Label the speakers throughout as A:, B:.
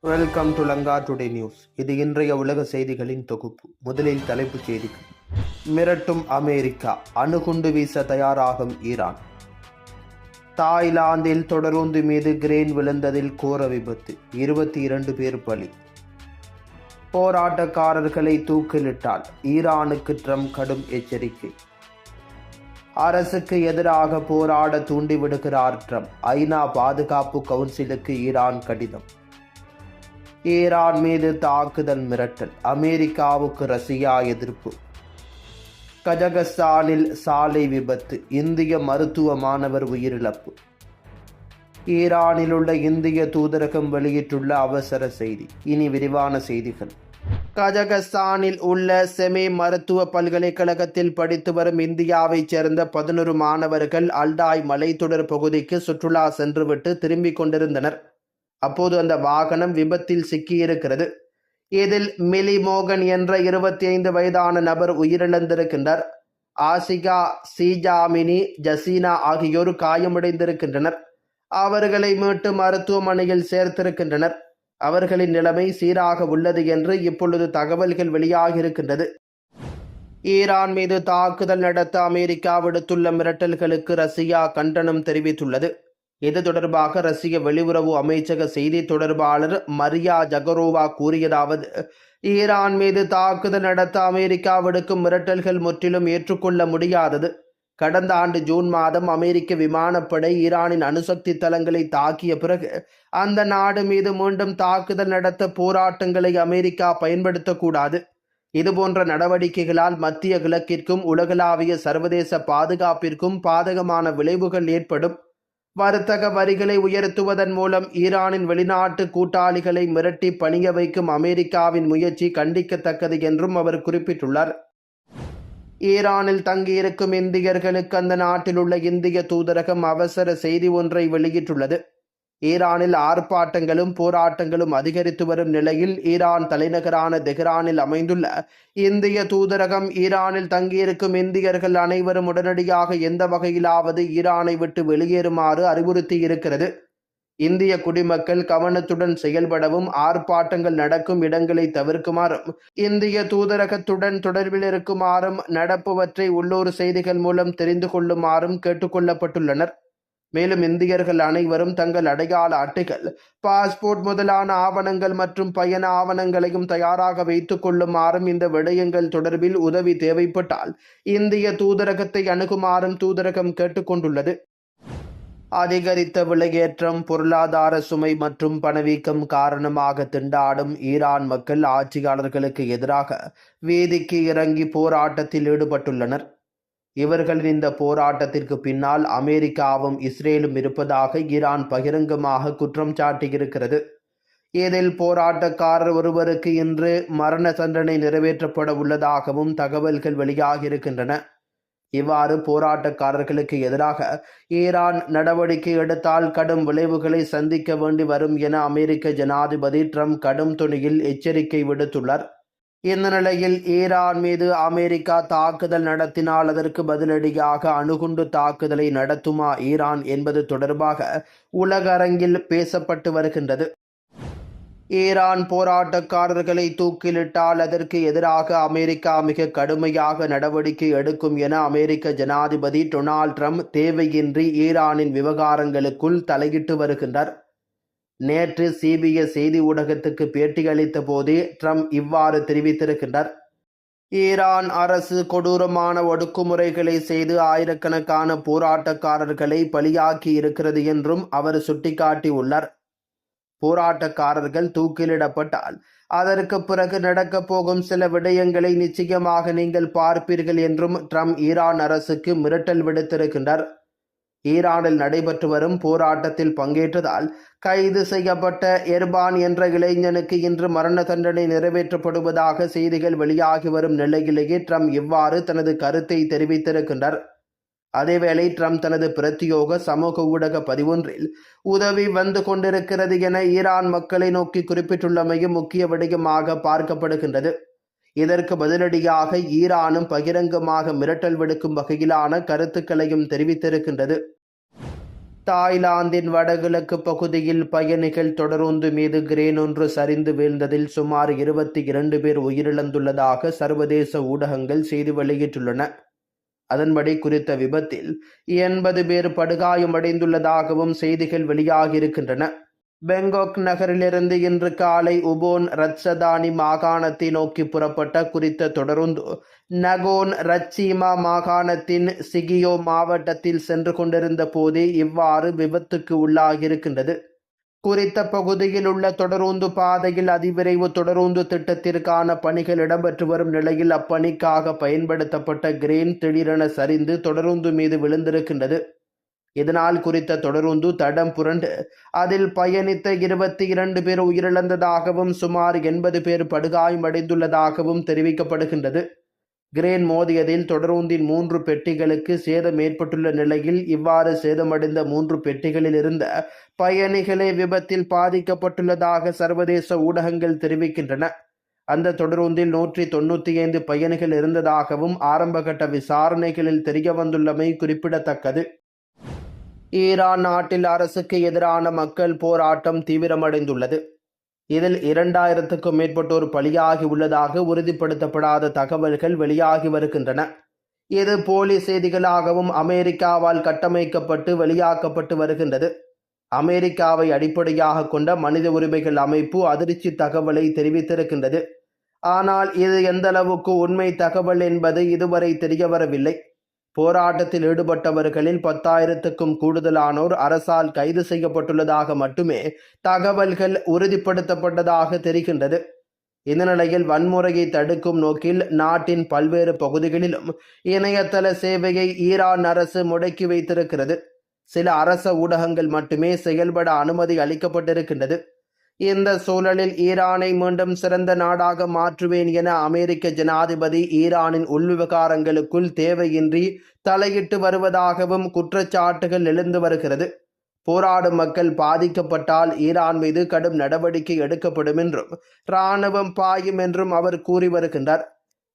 A: Welcome to Lanka today news இது இன்றைய உலக செய்திகளின் தொகுப்பு. முதலில் தலைப்புச் செய்திகள். மிரட்டும் அமெரிக்கா. அணுகுண்டு வீச தயாராகும் ஈரான். தாய்லாந்தில் தொடரூந்து மீது கிரேன் விழுந்ததில் கோர விபத்து. இருபத்தி இரண்டு பேர் பலி. போராட்டக்காரர்களை தூக்கிலிட்டால் ஈரானுக்கு ட்ரம்ப் கடும் எச்சரிக்கை. அரசுக்கு எதிராக போராட தூண்டிவிடுகிறார் ட்ரம்ப். ஐநா பாதுகாப்பு கவுன்சிலுக்கு ஈரான் கடிதம். ஈரான் மீது தாக்குதல் மிரட்டல் அமெரிக்காவுக்கு ரஷ்யா எதிர்ப்பு. கஜகஸ்தானில் சாலை விபத்து இந்திய மருத்துவ மாணவர் உயிரிழப்பு. ஈரானில் உள்ள இந்திய தூதரகம் வெளியிட்டுள்ள அவசர செய்தி இனி விரிவான செய்திகள். கஜகஸ்தானில் உள்ள செமி மருத்துவ பல்கலைக்கழகத்தில் படித்து வரும் இந்தியாவைச் சேர்ந்த பதினொரு மாணவர்கள் அல்டாய் மலைத்தொடர் பகுதிக்கு சுற்றுலா சென்றுவிட்டு திரும்பிக் கொண்டிருந்தனர். அப்போது அந்த வாகனம் விபத்தில் சிக்கியிருக்கிறது. இதில் மிலி மோகன் என்ற இருபத்தி ஐந்து வயதான நபர் உயிரிழந்திருக்கின்றார். ஆசிகா சீஜாமினி ஜசீனா ஆகியோர் காயமடைந்திருக்கின்றனர். அவர்களை மீட்டு மருத்துவமனையில் சேர்த்திருக்கின்றனர். அவர்களின் நிலைமை சீராக உள்ளது என்று இப்பொழுது தகவல்கள் வெளியாகியிருக்கின்றது. ஈரான் மீது தாக்குதல் நடத்த அமெரிக்கா விடுத்துள்ள மிரட்டல்களுக்கு ரஷ்யா கண்டனம் தெரிவித்துள்ளது. இது தொடர்பாக ரஷ்ய வெளியுறவு அமைச்சக செய்தி தொடர்பாளர் மரியா ஜகரோவா கூறியதாவது ஈரான் மீது தாக்குதல் நடத்த அமெரிக்கா விடுக்கும் மிரட்டல்கள் முற்றிலும் ஏற்றுக்கொள்ள முடியாதது. கடந்த ஆண்டு ஜூன் மாதம் அமெரிக்க விமானப்படை ஈரானின் அணுசக்தி தளங்களை தாக்கிய பிறகு அந்த நாடு மீது மீண்டும் தாக்குதல் நடத்த போராட்டங்களை அமெரிக்கா பயன்படுத்தக்கூடாது. இதுபோன்ற நடவடிக்கைகளால் மத்திய கிழக்கிற்கும் உலகளாவிய சர்வதேச பாதுகாப்பிற்கும் பாதகமான விளைவுகள் ஏற்படும். வர்த்தக வரிகளை உயர்த்துவதன் மூலம் ஈரானின் வெளிநாட்டு கூட்டாளிகளை மிரட்டி பணிய வைக்கும் அமெரிக்காவின் முயற்சி கண்டிக்கத்தக்கது என்றும் அவர் குறிப்பிட்டுள்ளார். ஈரானில் தங்கியிருக்கும் இந்தியர்களுக்கு அந்த நாட்டில் உள்ள இந்திய தூதரகம் அவசர செய்தி ஒன்றை வெளியிட்டுள்ளது. ஈரானில் ஆர்ப்பாட்டங்களும் போராட்டங்களும் அதிகரித்து வரும் நிலையில் ஈரான் தலைநகரான தெஹ்ரானில் அமைந்துள்ள இந்திய தூதரகம் ஈரானில் தங்கியிருக்கும் இந்தியர்கள் அனைவரும் உடனடியாக எந்த வகையிலாவது ஈரானை விட்டு வெளியேறுமாறு அறிவுறுத்தியிருக்கிறது. இந்திய குடிமக்கள் கவனத்துடன் செயல்படவும் ஆர்ப்பாட்டங்கள் நடக்கும் இடங்களை தவிர்க்குமாறும் இந்திய தூதரகத்துடன் தொடர்பில் இருக்குமாறும் நடப்பவற்றை உள்ளூர் செய்திகள் மூலம் தெரிந்து கொள்ளுமாறும் கேட்டுக்கொள்ளப்பட்டுள்ளனர். மேலும் இந்தியர்கள் அனைவரும் தங்கள் அடையாள அட்டைகள் பாஸ்போர்ட் முதலான ஆவணங்கள் மற்றும் பயண ஆவணங்களையும் தயாராக வைத்துக் கொள்ளுமாறும் இந்த விடயங்கள் தொடர்பில் உதவி தேவைப்பட்டால் இந்திய தூதரகத்தை அணுகுமாறும் தூதரகம் கேட்டுக்கொண்டுள்ளது. அதிகரித்த விலையேற்றம் பொருளாதார சுமை மற்றும் பணவீக்கம் காரணமாக திண்டாடும் ஈரான் மக்கள் ஆட்சியாளர்களுக்கு எதிராக வேதிக்கு இறங்கி போராட்டத்தில் ஈடுபட்டுள்ளனர். இவர்களின் இந்த போராட்டத்திற்கு பின்னால் அமெரிக்காவும் இஸ்ரேலும் இருப்பதாக ஈரான் பகிரங்கமாக குற்றம் சாட்டியிருக்கிறது. இதில் போராட்டக்காரர் ஒருவருக்கு இன்று மரண தண்டனை நிறைவேற்றப்பட உள்ளதாகவும் தகவல்கள் வெளியாகியிருக்கின்றன. இவ்வாறு போராட்டக்காரர்களுக்கு எதிராக ஈரான் நடவடிக்கை எடுத்தால் கடும் விளைவுகளை சந்திக்க வேண்டி வரும் என அமெரிக்க ஜனாதிபதி ட்ரம்ப் கடும் துணியில் எச்சரிக்கை விடுத்துள்ளார். இந்த நிலையில் ஈரான் மீது அமெரிக்கா தாக்குதல் நடத்தினால் அதற்கு பதிலடியாக அணுகுண்டு தாக்குதலை நடத்துமா ஈரான் என்பது தொடர்பாக உலக அரங்கில் பேசப்பட்டு வருகின்றது. ஈரான் போராட்டக்காரர்களை தூக்கிலிட்டால் அதற்கு எதிராக அமெரிக்கா மிக கடுமையாக நடவடிக்கை எடுக்கும் என அமெரிக்க ஜனாதிபதி டொனால்ட் ட்ரம்ப் தேவையின்றி ஈரானின் விவகாரங்களுக்குள் தலையிட்டு வருகின்றார். நேற்று சிபிஐ செய்தி ஊடகத்துக்கு பேட்டியளித்த போதே ட்ரம்ப் இவ்வாறு தெரிவித்திருக்கின்றார். ஈரான் அரசு கொடூரமான ஒடுக்குமுறைகளை செய்து ஆயிரக்கணக்கான போராட்டக்காரர்களை பலியாக்கி இருக்கிறது என்றும் அவர் சுட்டிக்காட்டியுள்ளார். போராட்டக்காரர்கள் தூக்கிலிடப்பட்டால் அதற்கு பிறகு நடக்கப் போகும் சில விடயங்களை நிச்சயமாக நீங்கள் பார்ப்பீர்கள் என்றும் ட்ரம்ப் ஈரான் அரசுக்கு மிரட்டல் விடுத்திருக்கின்றார். ஈரானில் நடைபெற்று வரும் போராட்டத்தில் பங்கேற்றதால் கைது செய்யப்பட்ட எர்பான் என்ற இளைஞனுக்கு இன்று மரண தண்டனை நிறைவேற்றப்படுவதாக செய்திகள் வெளியாகி வரும் நிலையிலேயே ட்ரம்ப் இவ்வாறு தனது கருத்தை தெரிவித்திருக்கின்றார். அதேவேளை ட்ரம்ப் தனது பிரத்யோக சமூக ஊடக பதிவொன்றில் உதவி வந்து கொண்டிருக்கிறது என ஈரான் மக்களை நோக்கி குறிப்பிட்டுள்ளமையும் முக்கிய விடயமாக பார்க்கப்படுகின்றது. இதற்கு பதிலடியாக ஈரானும் பகிரங்கமாக மிரட்டல் விடுக்கும் வகையிலான கருத்துக்களையும் தெரிவித்திருக்கின்றது. தாய்லாந்தின் வடகிழக்கு பகுதியில் பயணிகள் தொடருந்து மீது கிரேன் ஒன்று சரிந்து வீழ்ந்ததில் சுமார் இருபத்தி இரண்டு பேர் உயிரிழந்துள்ளதாக சர்வதேச ஊடகங்கள் செய்தி வெளியிட்டுள்ளன. அதன்படி குறித்த விபத்தில் எண்பது பேர் படுகாயமடைந்துள்ளதாகவும் செய்திகள் வெளியாகியிருக்கின்றன. பெங்காக் நகரிலிருந்து இன்று காலை உபோன் ரட்சதானி மாகாணத்தை நோக்கி புறப்பட்ட குறித்த தொடருந்து நகோன் ரச்சீமா மாகாணத்தின் சிகியோ மாவட்டத்தில் சென்று கொண்டிருந்த போதே இவ்வாறு விபத்துக்கு உள்ளாகியிருக்கின்றது. குறித்த பகுதியில் உள்ள தொடரூந்து பாதையில் அதிவிரைவு தொடருந்து திட்டத்திற்கான பணிகள் இடம்பெற்று வரும் நிலையில் அப்பணிக்காக பயன்படுத்தப்பட்ட கிரேன் திடீரென சரிந்து தொடரூந்து மீது விழுந்திருக்கின்றது. இதனால் குறித்த தொடருந்து தடம் புரண்டு அதில் பயணித்த இருபத்தி இரண்டு பேர் உயிரிழந்ததாகவும் சுமார் எண்பது பேர் படுகாயமடைந்துள்ளதாகவும் தெரிவிக்கப்படுகின்றது. கிரேன் மோதியதில் தொடருந்தின் மூன்று பெட்டிகளுக்கு சேதம் ஏற்பட்டுள்ள நிலையில் இவ்வாறு சேதமடைந்த மூன்று பெட்டிகளில் இருந்த பயணிகளே விபத்தில் பாதிக்கப்பட்டுள்ளதாக சர்வதேச ஊடகங்கள் தெரிவிக்கின்றன. அந்த தொடருந்தில் நூற்றி தொண்ணூற்றி ஐந்து பயணிகள் இருந்ததாகவும் ஆரம்பகட்ட விசாரணைகளில் தெரிய வந்துள்ளமை குறிப்பிடத்தக்கது. ஈரான் நாட்டில் அரசுக்கு எதிரான மக்கள் போராட்டம் தீவிரமடைந்துள்ளது. இதில் இரண்டாயிரத்துக்கும் மேற்பட்டோர் பலியாகி உள்ளதாக உறுதிப்படுத்தப்படாத தகவல்கள் வெளியாகி வருகின்றன. இது போலி செய்திகளாகவும் அமெரிக்காவால் கட்டமைக்கப்பட்டு வெளியாக்கப்பட்டு வருகின்றது. அமெரிக்காவை அடிப்படையாக கொண்ட மனித உரிமைகள் அமைப்பு அதிர்ச்சி தகவலை தெரிவித்திருக்கின்றது. ஆனால் இது எந்தளவுக்கு உண்மை தகவல் என்பது இதுவரை தெரியவரவில்லை. போராட்டத்தில் ஈடுபட்டவர்களில் பத்தாயிரத்துக்கும் கூடுதலானோர் அரசால் கைது செய்யப்பட்டுள்ளதாக மட்டுமே தகவல்கள் உறுதிப்படுத்தப்பட்டதாக தெரிகின்றது. இந்த நிலையில் வன்முறையை தடுக்கும் நோக்கில் நாட்டின் பல்வேறு பகுதிகளிலும் இணையதள சேவையை ஈரான் அரசு முடக்கி வைத்திருக்கிறது. சில அரச ஊடகங்கள் மட்டுமே செயல்பட அனுமதி அளிக்கப்பட்டிருக்கின்றது. இந்த சூழலில் ஈரானை மீண்டும் சிறந்த நாடாக மாற்றுவேன் என அமெரிக்க ஜனாதிபதி ஈரானின் உள்விவகாரங்களுக்குள் தேவையின்றி தலையிட்டு வருவதாகவும் குற்றச்சாட்டுகள் எழுந்து வருகிறது. போராடும் மக்கள் பாதிக்கப்பட்டால் ஈரான் மீது கடும் நடவடிக்கை எடுக்கப்படும் என்றும் இராணுவம் பாயும் என்றும் அவர் கூறி வருகின்றார்.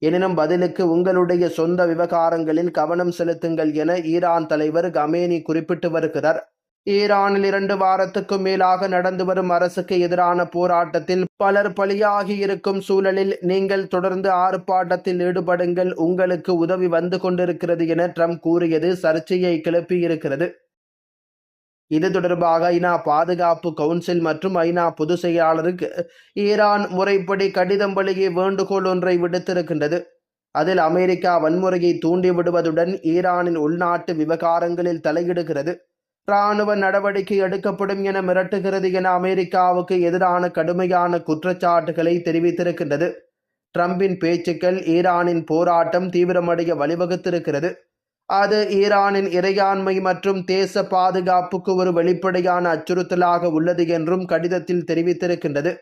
A: எனினும் பதிலுக்கு உங்களுடைய சொந்த விவகாரங்களில் கவனம் செலுத்துங்கள் என ஈரான் தலைவர் கமேனி குறிப்பிட்டு வருகிறார். ஈரானில் இரண்டு வாரத்துக்கும் மேலாக நடந்து வரும் அரசுக்கு எதிரான போராட்டத்தில் பலர் பலியாகி இருக்கும் சூழலில் நீங்கள் தொடர்ந்து ஆர்ப்பாட்டத்தில் ஈடுபடுங்கள் உங்களுக்கு உதவி வந்து கொண்டிருக்கிறது என ட்ரம்ப் கூறியது சர்ச்சையை கிளப்பியிருக்கிறது. இது தொடர்பாக ஐநா பாதுகாப்பு கவுன்சில் மற்றும் ஐநா பொதுச் செயலாளருக்கு ஈரான் முறைப்படி கடிதம் வழியே வேண்டுகோள் ஒன்றை விடுத்திருக்கின்றது. அதில் அமெரிக்கா வன்முறையை தூண்டிவிடுவதுடன் ஈரானின் உள்நாட்டு விவகாரங்களில் தலையிடுகிறது. இராணுவ நடவடிக்கை எடுக்கப்படும் என மிரட்டுகிறது என அமெரிக்காவுக்கு எதிரான கடுமையான குற்றச்சாட்டுகளை தெரிவித்திருக்கின்றது. ட்ரம்பின் பேச்சுக்கள் ஈரானின் போராட்டம் தீவிரமடைய வழிவகுத்திருக்கிறது. அது ஈரானின் இறையாண்மை மற்றும் தேச பாதுகாப்புக்கு ஒரு வெளிப்படையான அச்சுறுத்தலாக உள்ளது என்றும் கடிதத்தில் தெரிவித்திருக்கின்றது.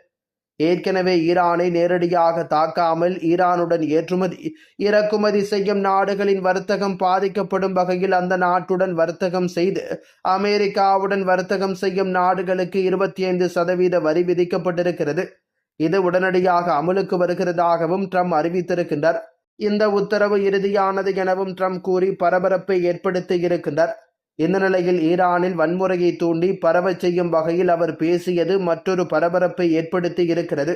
A: ஏற்கனவே ஈரானை நேரடியாக தாக்காமல் ஈரானுடன் ஏற்றுமதி இறக்குமதி செய்யும் நாடுகளின் வர்த்தகம் பாதிக்கப்படும் வகையில் அந்த நாட்டுடன் வர்த்தகம் செய்து அமெரிக்காவுடன் வர்த்தகம் செய்யும் நாடுகளுக்கு இருபத்தி ஐந்து சதவீத வரி விதிக்கப்பட்டிருக்கிறது. இது உடனடியாக அமலுக்கு வருகிறதாகவும் ட்ரம்ப் அறிவித்திருக்கின்றார். இந்த உத்தரவு இறுதியானது எனவும் ட்ரம்ப் கூறி பரபரப்பை ஏற்படுத்தி இருக்கின்றார். இந்த நிலையில் ஈரானில் வன்முறையை தூண்டி பரவச் செய்யும் வகையில் அவர் பேசியது மற்றொரு பரபரப்பை ஏற்படுத்தி இருக்கிறது.